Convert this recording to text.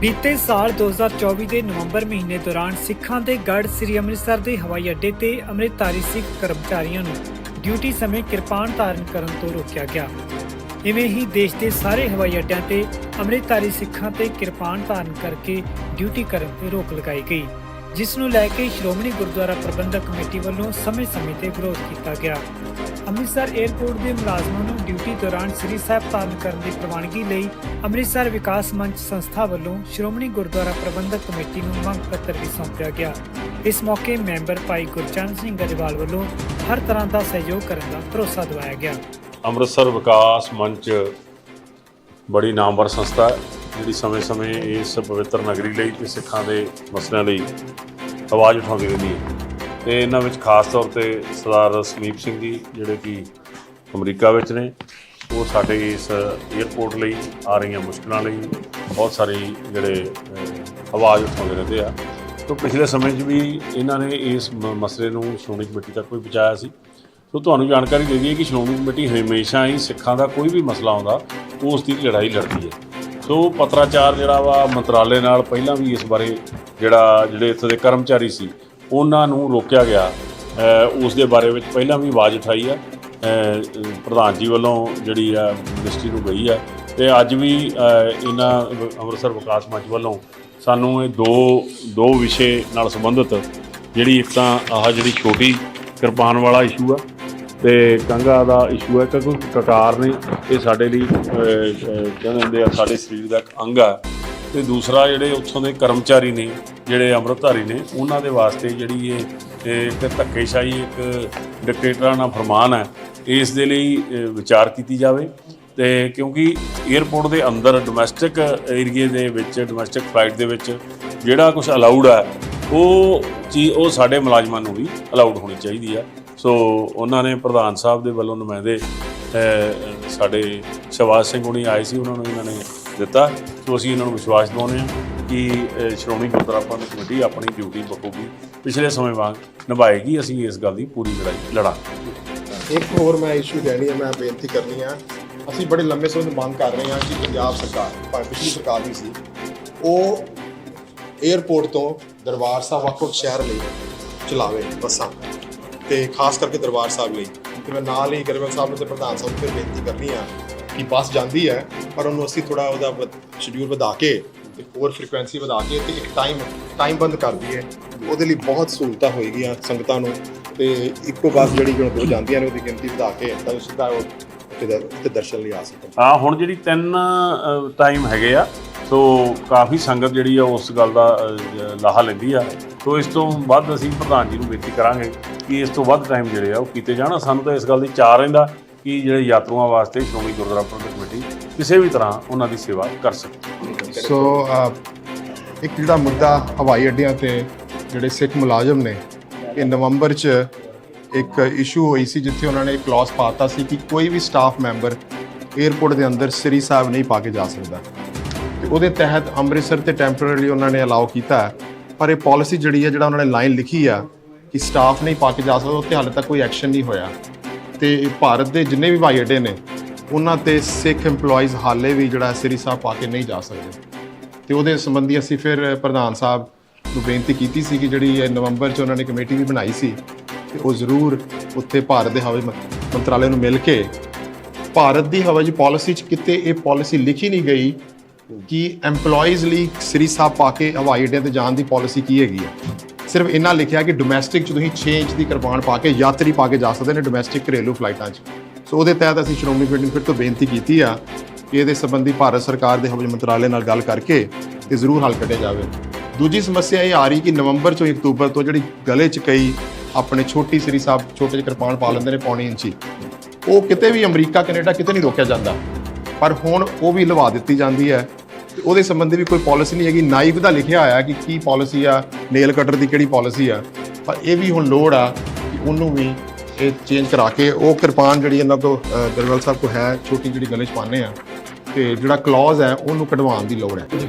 ਬੀਤੇ ਸਾਲ 2024 ਦੇ ਨਵੰਬਰ ਮਹੀਨੇ ਦੌਰਾਨ ਸਿੱਖਾਂ ਦੇ ਗੜ੍ਹ ਸ੍ਰੀ ਅੰਮ੍ਰਿਤਸਰ ਦੇ ਹਵਾਈ ਅੱਡੇ ਤੇ ਅੰਮ੍ਰਿਤਧਾਰੀ ਸਿੱਖ ਕਰਮਚਾਰੀਆਂ ਨੂੰ ਡਿਊਟੀ ਸਮੇਂ ਕਿਰਪਾਨ ਧਾਰਨ ਕਰਨ ਤੋਂ ਰੋਕਿਆ ਗਿਆ। ਇਵੇਂ ਹੀ ਦੇਸ਼ ਦੇ ਸਾਰੇ ਹਵਾਈ ਅੱਡਿਆਂ ਤੇ ਅੰਮ੍ਰਿਤਧਾਰੀ ਸਿੱਖਾਂ ਤੇ ਕਿਰਪਾਨ ਧਾਰਨ ਕਰਕੇ ਡਿਊਟੀ ਕਰਨ ਤੇ ਰੋਕ ਲਗਾਈ ਗਈ, ਜਿਸ ਨੂੰ ਲੈ ਕੇ ਸ਼੍ਰੋਮਣੀ ਗੁਰਦੁਆਰਾ ਪ੍ਰਬੰਧਕ ਕਮੇਟੀ ਵੱਲੋਂ ਸਮੇਂ-ਸਮੇਂ ਤੇ ਵਿਰੋਧ ਕੀਤਾ ਗਿਆ। ਅੰਮ੍ਰਿਤਸਰ 에ਅਰਪੋਰਟ ਦੇ ਮੁਲਾਜ਼ਮਾਂ ਨੂੰ ਡਿਊਟੀ ਦੌਰਾਨ ਸ੍ਰੀ ਸਾਹਿਬ ਧਾਰਨ ਕਰਨ ਦੀ ਪ੍ਰਵਾਨਗੀ ਲਈ ਅੰਮ੍ਰਿਤਸਰ ਵਿਕਾਸ ਮੰਚ ਸੰਸਥਾ ਵੱਲੋਂ ਸ਼੍ਰੋਮਣੀ ਗੁਰਦੁਆਰਾ ਪ੍ਰਬੰਧਕ ਕਮੇਟੀ ਨੂੰ ਮੰਗ ਪੱਤਰ ਵੀ ਸੌਂਪਿਆ ਗਿਆ। ਇਸ ਮੌਕੇ ਮੈਂਬਰ ਭਾਈ ਗੁਰਚਰਨ ਸਿੰਘ ਗਰੇਵਾਲ ਵੱਲੋਂ ਹਰ ਤਰ੍ਹਾਂ ਦਾ ਸਹਿਯੋਗ ਕਰਨ ਦਾ ਭਰੋਸਾ ਦਿਵਾਇਆ ਗਿਆ। ਅੰਮ੍ਰਿਤਸਰ ਵਿਕਾਸ ਮੰਚ ਬੜੀ ਨਾਮਵਰ ਸੰਸਥਾ ਹੈ, ਜਿਹੜੀ ਸਮੇਂ-ਸਮੇਂ ਇਸ ਪਵਿੱਤਰ ਨਗਰੀ ਲਈ ਤੇ ਸਿੱਖਾਂ ਦੇ ਮਸਲਿਆਂ ਲਈ ਆਵਾਜ਼ ਉਠਾਉਂਦੀ ਰਹਿੰਦੀ ਹੈ। ਤੇ ਇਹਨਾਂ ਵਿੱਚ ਖਾਸ ਤੌਰ ਤੇ ਸਰਦਾਰ ਸਮੀਪ ਸਿੰਘ ਜੀ ਜਿਹੜੇ ਕਿ ਅਮਰੀਕਾ ਵਿੱਚ ਨੇ ਉਹ ਸਾਡੇ ਇਸ 에ਅਰਪੋਰਟ ਲਈ ਆ ਰਹੀਆਂ ਮੁਸ਼ਕਲਾਂ ਲਈ ਬਹੁਤ ਸਾਰੀ ਜਿਹੜੇ ਅਹ, ਆਵਾਜ਼ ਉਠਾਉਂਦੇ ਰਹਿੰਦੇ ਆ। ਤੋਂ ਪਿਛਲੇ ਸਮੇਂ 'ਚ ਵੀ ਇਹਨਾਂ ਨੇ ਇਸ ਮ- ਮਸਲੇ ਨੂੰ ਸ਼੍ਰੋਮਣੀ ਕਮੇਟੀ ਤੱਕ ਵੀ ਪਹੁੰਚਾਇਆ ਸੀ। ਸੋ ਤੁਹਾਨੂੰ ਜਾਣਕਾਰੀ ਦੇ ਦਈਏ ਕਿ ਸ਼੍ਰੋਮਣੀ ਕਮੇਟੀ ਹਮੇਸ਼ਾ ਹੀ ਸਿੱਖਾਂ ਦਾ ਕੋਈ ਵੀ ਮਸਲਾ ਆਉਂਦਾ ਉਸ ਦੀ ਲੜਾਈ ਲੜਦੀ ਹੈ। ਸੋ ਪੱਤਰਾਚਾਰ ਜਿਹੜਾ ਵਾ ਮੰਤਰਾਲੇ ਨਾਲ ਪਹਿਲਾਂ ਵੀ ਇਸ ਬਾਰੇ ਜਿਹੜਾ ਜਿਹੜੇ ਇੱਥੇ ਦੇ ਕਰਮਚਾਰੀ ਸੀ ਉਹਨਾਂ ਨੂੰ ਰੋਕਿਆ ਗਿਆ। ਉਸ ਦੇ ਬਾਰੇ ਵਿੱਚ ਪਹਿਲਾਂ ਵੀ ਆਵਾਜ਼ ਉਠਾਈ ਆ ਪ੍ਰਧਾਨ ਜੀ ਵੱਲੋਂ ਜਿਹੜੀ ਆ ਮਿਨਿਸਟਰੀ ਨੂੰ ਗਈ ਆ ਤੇ ਅੱਜ ਵੀ ਇਹਨਾਂ ਅੰਮ੍ਰਿਤਸਰ ਵਿਕਾਸ ਮੰਚ ਵੱਲੋਂ ਸਾਨੂੰ ਇਹ ਦੋ ਦੋ ਵਿਸ਼ੇ ਨਾਲ ਸੰਬੰਧਿਤ ਜਿਹੜੀ ਇੱਕ ਤਾਂ ਆਹ ਜਿਹੜੀ ਛੋਟੀ ਕਿਰਪਾਨ ਵਾਲਾ ਇਸ਼ੂ ਆ ਤੇ ਕੰਗਾ ਦਾ ਇਸ਼ੂ ਹੈ ਕਿਉਂਕਿ ਕਕਾਰ ਨੇ ਇਹ ਸਾਡੇ ਲਈ ਅਹ, ਅਹ, ਕਹਿੰਦੇ ਹੁੰਦੇ ਆ ਸਾਡੇ ਸਰੀਰ ਦਾ ਇੱਕ ਅੰਗ ਆ। ਤੇ ਦੂਸਰਾ ਜਿਹੜੇ ਉੱਥੋਂ ਦੇ ਕਰਮਚਾਰੀ ਨੇ ਜਿਹੜੇ ਅੰਮ੍ਰਿਤਧਾਰੀ ਨੇ, ਉਹਨਾਂ ਦੇ ਵਾਸਤੇ ਜਿਹੜੀ ਇਹ ਇੱਕ ਧੱਕੇਸ਼ਾਹੀ, ਇੱਕ ਡਿਕਟੇਟਰਾਂ ਨਾਲ ਫਰਮਾਨ ਹੈ, ਇਸ ਦੇ ਲਈ ਵਿਚਾਰ ਕੀਤੀ ਜਾਵੇ। ਤੇ ਕਿਉਂਕਿ 에ਅਰਪੋਰਟ ਦੇ ਅੰਦਰ ਡੋਮੈਸਟਿਕ ਏਰੀਏ ਦੇ ਵਿੱਚ ਡੋਮੈਸਟਿਕ ਫਲਾਈਟ ਦੇ ਵਿੱਚ ਜਿਹੜਾ ਕੁਝ ਅਲਾਉਡ ਹੈ, ਉਹ ਚੀ, ਉਹ ਸਾਡੇ ਮੁਲਾਜ਼ਮਾਂ ਨੂੰ ਵੀ ਅਲਾਉਡ ਹੋਣੀ ਚਾਹੀਦੀ ਆ ਸੋ ਉਹਨਾਂ ਨੇ ਪ੍ਰਧਾਨ ਸਾਹਿਬ ਦੇ ਵੱਲੋਂ ਨੁਮਾਇੰਦੇ ਸਾਡੇ ਸ਼ਵਾਜ ਸਿੰਘ ਹੁਣੀ ਆਏ ਸੀ, ਉਹਨਾਂ ਨੂੰ ਇਹਨਾਂ ਨੇ ਦਿੱਤਾ। ਸੋ ਅਸੀਂ ਇਹਨਾਂ ਨੂੰ ਵਿਸ਼ਵਾਸ ਦਿਵਾਉਂਦੇ ਹਾਂ। ਕਿ ਸ਼੍ਰੋਮਣੀ ਗੁਰਦੁਆਰਾ ਪ੍ਰਬੰਧਕ ਕਮੇਟੀ ਆਪਣੀ ਡਿਊਟੀ ਬਖੂਬੀ ਪਿਛਲੇ ਸਮੇਂ ਵਾਂਗ ਨਿਭਾਏਗੀ ਅਸੀਂ ਇਸ ਗੱਲ ਦੀ ਪੂਰੀ ਲੜਾਈ, ਲੜਾਂਗੇ। ਇੱਕ ਹੋਰ ਮੈਂ ਇਸ਼ੂ ਕਹਿਣੀ ਹੈ, ਮੈਂ ਬੇਨਤੀ ਕਰਨੀ ਆ। ਅਸੀਂ ਬੜੇ ਲੰਮੇ ਸਮੇਂ ਤੋਂ ਮੰਗ ਕਰ ਰਹੇ ਹਾਂ ਕਿ ਪੰਜਾਬ ਸਰਕਾਰ, ਭਾਵੇਂ ਪਿਛਲੀ ਸਰਕਾਰ ਵੀ ਸੀ, ਉਹ 에ਅਰਪੋਰਟ ਤੋਂ ਦਰਬਾਰ ਸਾਹਿਬ ਵੱਖ-ਵੱਖ ਸ਼ਹਿਰ ਲਈ ਚਲਾਵੇ ਬੱਸਾਂ। ਤੇ ਖਾਸ ਕਰਕੇ ਦਰਬਾਰ ਸਾਹਿਬ ਲਈ। ਤੇ ਮੈਂ ਨਾਲ ਹੀ ਗਰੇਵਾਲ ਸਾਹਿਬ ਨੂੰ ਤੇ ਪ੍ਰਧਾਨ ਸਾਹਿਬ ਨੂੰ ਫਿਰ ਬੇਨਤੀ ਕਰਨੀ ਆ ਕਿ ਬੱਸ ਜਾਂਦੀ ਹੈ, ਪਰ ਉਹਨੂੰ ਅਸੀਂ ਥੋੜਾ ਉਹਦਾ ਸ਼ਡਿਊਲ ਵਧਾ ਕੇ ਤੇ ਹੋਰ ਫ੍ਰੀਕੁਐਂਸੀ ਵਧਾ ਕੇ ਤੇ ਇੱਕ ਟਾਈਮ ਟਾਈਮ ਬੰਦ ਕਰ ਦਈਏ। ਉਹਦੇ ਲਈ ਬਹੁਤ ਸਹੂਲਤਾਂ ਹੋਏਗੀਆਂ ਸੰਗਤਾਂ ਨੂੰ ਤੇ ਇੱਕੋ ਬੱਸ ਜਿਹੜੀ ਹੁਣ ਦੋ ਜਾਂਦੀਆਂ ਨੇ, ਉਹਦੀ ਗਿਣਤੀ ਵਧਾ ਕੇ ਤਾਂ ਸਿੱਧਾ ਉਹ ਉੱਥੇ ਦਰਸ਼ਨ ਲਈ ਆ ਸਕਣ ਹਾਂ, ਹੁਣ ਜਿਹੜੀ ਤਿੰਨ ਟਾਈਮ ਹੈਗੇ ਆ, ਸੋ ਕਾਫੀ ਸੰਗਤ ਜਿਹੜੀ ਆ ਉਸ ਗੱਲ ਦਾ ਲਾਹਾ ਲੈਂਦੀ ਆ। ਸੋ ਇਸ ਤੋਂ ਵੱਧ ਅਸੀਂ ਪ੍ਰਧਾਨ ਜੀ ਨੂੰ ਬੇਨਤੀ ਕਰਾਂਗੇ ਕਿ ਇਸ ਤੋਂ ਵੱਧ ਟਾਈਮ ਜਿਹੜੇ ਆ ਉਹ ਕੀਤੇ ਜਾਣ। ਸਾਨੂੰ ਤਾਂ ਇਸ ਗੱਲ ਦੀ ਚਾਰ ਰਹਿੰਦਾ ਕਿ ਜਿਹੜੇ ਯਾਤਰੂਆਂ ਵਾਸਤੇ ਸ਼੍ਰੋਮਣੀ ਗੁਰਦੁਆਰਾ ਪ੍ਰਬੰਧਕ ਕਮੇਟੀ ਕਿਸੇ ਵੀ ਤਰ੍ਹਾਂ ਉਹਨਾਂ ਦੀ ਸੇਵਾ ਕਰ ਸਕੇ ਸੋ ਇੱਕ ਜਿਹੜਾ ਮੁੱਦਾ ਹਵਾਈ ਅੱਡਿਆਂ ਤੇ ਜਿਹੜੇ ਸਿੱਖ ਮੁਲਾਜ਼ਮ ਨੇ, ਇਹ ਨਵੰਬਰ 'ਚ ਇੱਕ ਇਸ਼ੂ ਹੋਈ ਸੀ ਜਿੱਥੇ ਉਹਨਾਂ ਨੇ ਕਲੌਜ਼ ਪਾਤਾ ਸੀ ਕਿ ਕੋਈ ਵੀ ਸਟਾਫ ਮੈਂਬਰ 에ਅਰਪੋਰਟ ਦੇ ਅੰਦਰ ਸ੍ਰੀ ਸਾਹਿਬ ਨਹੀਂ ਪਾ ਕੇ ਜਾ ਸਕਦਾ। ਤੇ ਉਹਦੇ ਤਹਿਤ ਅੰਮ੍ਰਿਤਸਰ ਤੇ ਟੈਂਪਰੇਰੀ ਉਹਨਾਂ ਨੇ ਅਲਾਉ ਕੀਤਾ ਪਰ ਇਹ ਪਾਲਿਸੀ ਜਿਹੜੀ ਹੈ, ਜਿਹੜਾ ਉਹਨਾਂ ਨੇ ਲਾਈਨ ਲਿਖੀ ਆ ਕਿ ਸਟਾਫ ਨਹੀਂ ਪਾ ਕੇ ਜਾ ਸਕਦਾ ਉੱਤੇ ਹਾਲੇ ਤੱਕ ਕੋਈ ਐਕਸ਼ਨ ਨਹੀਂ ਹੋਇਆ। ਤੇ ਭਾਰਤ ਦੇ ਜਿੰਨੇ ਵੀ ਹਵਾਈ ਅੱਡੇ ਨੇ, ਉਹਨਾਂ ਤੇ ਸਿੱਖ EMPLOYEES ਹਾਲੇ ਵੀ ਜਿਹੜਾ ਸ੍ਰੀ ਸਾਹਿਬ ਪਾ ਕੇ ਨਹੀਂ ਜਾ ਸਕਦੇ। ਤੇ ਉਹਦੇ ਸੰਬੰਧੀ ਅਸੀਂ ਫਿਰ ਪ੍ਰਧਾਨ ਸਾਹਿਬ ਨੂੰ ਬੇਨਤੀ ਕੀਤੀ ਸੀ ਕਿ ਜਿਹੜੀ ਇਹ ਨਵੰਬਰ 'ਚ ਉਹਨਾਂ ਨੇ ਕਮੇਟੀ ਵੀ ਬਣਾਈ ਸੀ, ਤੇ ਉਹ ਜ਼ਰੂਰ ਉੱਥੇ ਭਾਰਤ ਦੇ ਹਵਾਈ ਮੰਤਰਾਲੇ ਨੂੰ ਮਿਲ ਕੇ ਭਾਰਤ ਦੀ ਹਵਾਈ ਪਾਲਿਸੀ 'ਚ ਕਿਤੇ ਇਹ ਪਾਲਿਸੀ ਲਿਖੀ ਨਹੀਂ ਗਈ ਕਿ EMPLOYEES ਲਈ ਸ੍ਰੀ ਸਾਹਿਬ ਪਾ ਕੇ ਹਵਾਈ ਅੱਡਿਆਂ ਤੇ ਜਾਣ ਦੀ ਪਾਲਿਸੀ ਕੀ ਹੈਗੀ ਹੈ ਸਿਰਫ ਇੰਨਾ ਲਿਖਿਆ ਕਿ ਡੋਮੈਸਟਿਕ 'ਚ ਤੁਸੀਂ 6 ਇੰਚ ਦੀ ਕਿਰਪਾਨ ਪਾ ਕੇ ਯਾਤਰੀ ਪਾ ਕੇ ਜਾ ਸਕਦੇ ਨੇ ਡੋਮੈਸਟਿਕ ਘਰੇਲੂ ਫਲਾਈਟਾਂ 'ਚ। ਸੋ ਉਹਦੇ ਤਹਿਤ ਅਸੀਂ ਸ਼੍ਰੋਮਣੀ ਕਮੇਟੀ ਨੂੰ ਫਿਰ ਤੋਂ ਬੇਨਤੀ ਕੀਤੀ ਆ ਕਿ ਇਹਦੇ ਸੰਬੰਧੀ ਭਾਰਤ ਸਰਕਾਰ ਦੇ ਹਵਾਈ ਮੰਤਰਾਲੇ ਨਾਲ ਗੱਲ ਕਰਕੇ ਤੇ ਜ਼ਰੂਰ ਹੱਲ ਕੱਢਿਆ ਜਾਵੇ। ਦੂਜੀ ਸਮੱਸਿਆ ਇਹ ਆ ਰਹੀ ਕਿ ਨਵੰਬਰ ਤੋਂ ਅਕਤੂਬਰ ਤੋਂ ਜਿਹੜੀ ਗਲੇ 'ਚ ਕਈ ਆਪਣੇ ਛੋਟੀ ਸ੍ਰੀ ਸਾਹਿਬ ਛੋਟੇ ਜਿਹੇ ਕਿਰਪਾਨ ਪਾ ਲੈਂਦੇ ਨੇ ਪੌਣੀ ਇੰਚੀ ਉਹ ਕਿਤੇ ਵੀ ਅਮਰੀਕਾ, ਕੈਨੇਡਾ ਕਿਤੇ ਨਹੀਂ ਰੋਕਿਆ ਜਾਂਦਾ। ਪਰ ਹੁਣ ਉਹ ਵੀ ਲਵਾ ਦਿੱਤੀ ਜਾਂਦੀ ਹੈ। ਤੇ ਉਹਦੇ ਸੰਬੰਧੀ ਵੀ ਕੋਈ ਪਾਲਿਸੀ ਨਹੀਂ ਹੈਗੀ। ਨਾਈਕ ਦਾ ਲਿਖਿਆ ਹੋਇਆ ਕਿ ਕੀ ਪਾਲਿਸੀ ਆ ਨੇਲ ਕਟਰ ਦੀ ਕਿਹੜੀ ਪਾਲਿਸੀ ਆ। ਪਰ ਇਹ ਵੀ ਹੁਣ ਲੋੜ ਆ ਕਿ ਉਹਨੂੰ ਵੀ ਇਹ ਚੇਂਜ ਕਰਾ ਕੇ ਉਹ ਕਿਰਪਾਨ ਜਿਹੜੀ ਇਹਨਾਂ ਤੋਂ ਅ, ਸਾਹਿਬ ਕੋ ਹੈ ਛੋਟੀ ਜਿਹੜੀ ਗਲੇ 'ਚ ਪਾਉਂਦੇ ਆ। ਤੇ ਜਿਹੜਾ ਕਲੌਜ਼ ਹੈ ਉਹਨੂੰ ਕਢਵਾਉਣ ਦੀ ਲੋੜ ਹੈ।